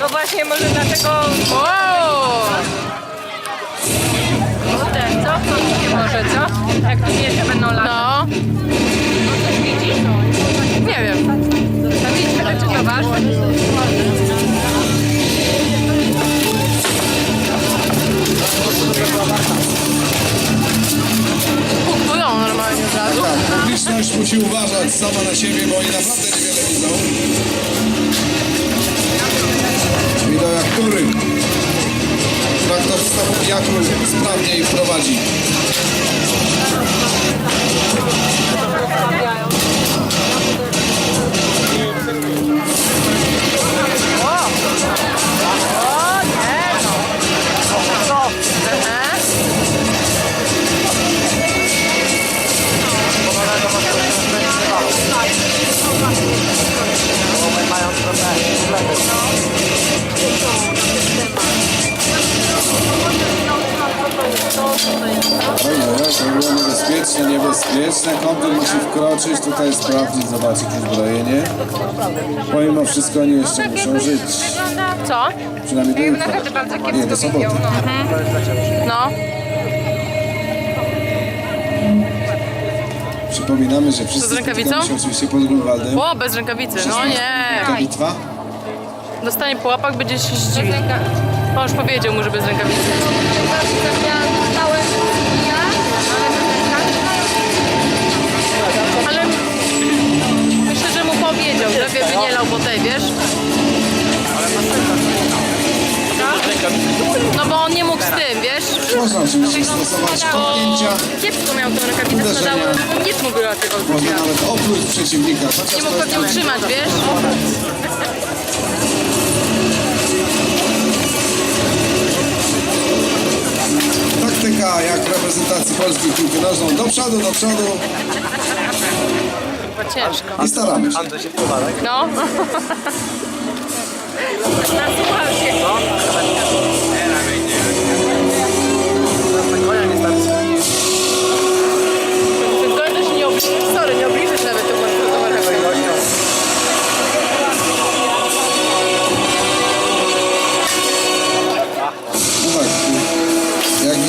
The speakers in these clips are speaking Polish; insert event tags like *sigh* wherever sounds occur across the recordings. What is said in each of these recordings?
No właśnie, może dlatego... Wow! Ten, co? Nie może, co? Jak tu jeszcze będą latać. No, Coś widzisz? nie wiem. Tam idź, ale czy to wasz? Punktują normalnie od razu. Publiczność musi uważać sama na siebie, bo oni naprawdę niewiele traktorzysta po pijaku sprawnie ich prowadzi. To było niebezpieczne, niebezpieczne. Musi wkroczyć, tutaj sprawdzić, zobaczyć uzbrojenie. Pomimo wszystko oni jeszcze muszą żyć. Co? Przynajmniej do jutra. Naprawdę bardzo Nie, kiepsko do soboty. widział, no. No. Przypominamy, że wszyscy z rękawicą? spotykamy się oczywiście pod Grunwaldem. O, bez rękawicy. No nie. Taka bitwa. Dostanie po łapach, będzie się zdziwił. On już powiedział mu, że bez rękawicy. Ale Można oczywiście stosować kopnięcia. kiepsko miał tą rękawicę, spadały. Nic mu było tego Można nawet opluć przeciwnika. Chociaż Nie mógł to pewnie jest utrzymać, wiesz? taktyka jak reprezentacji Polski w piłkę nożną. Do przodu, do przodu Chyba ciężko. i staramy się. No. *laughs*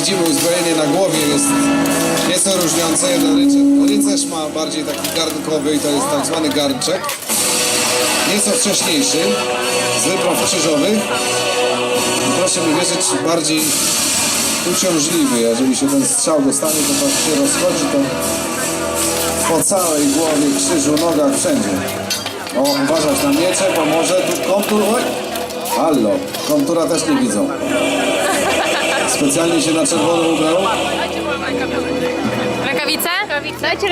widzimy uzbrojenie na głowie jest nieco różniące. Jeden rycerz, rycerz ma bardziej taki garnkowy i to jest tak zwany garnczek. Nieco wcześniejszy, z wypraw krzyżowych. Proszę mi wierzyć, bardziej uciążliwy. Jeżeli się ten strzał dostanie, to to się rozchodzi to po całej głowie, krzyżu, nogach, wszędzie. O, uważać na miecze, bo może tu kontur... Oj! Hallo, kontura też nie widzą. Specjalnie się na czerwono ubrał. Rękawice? Dajcie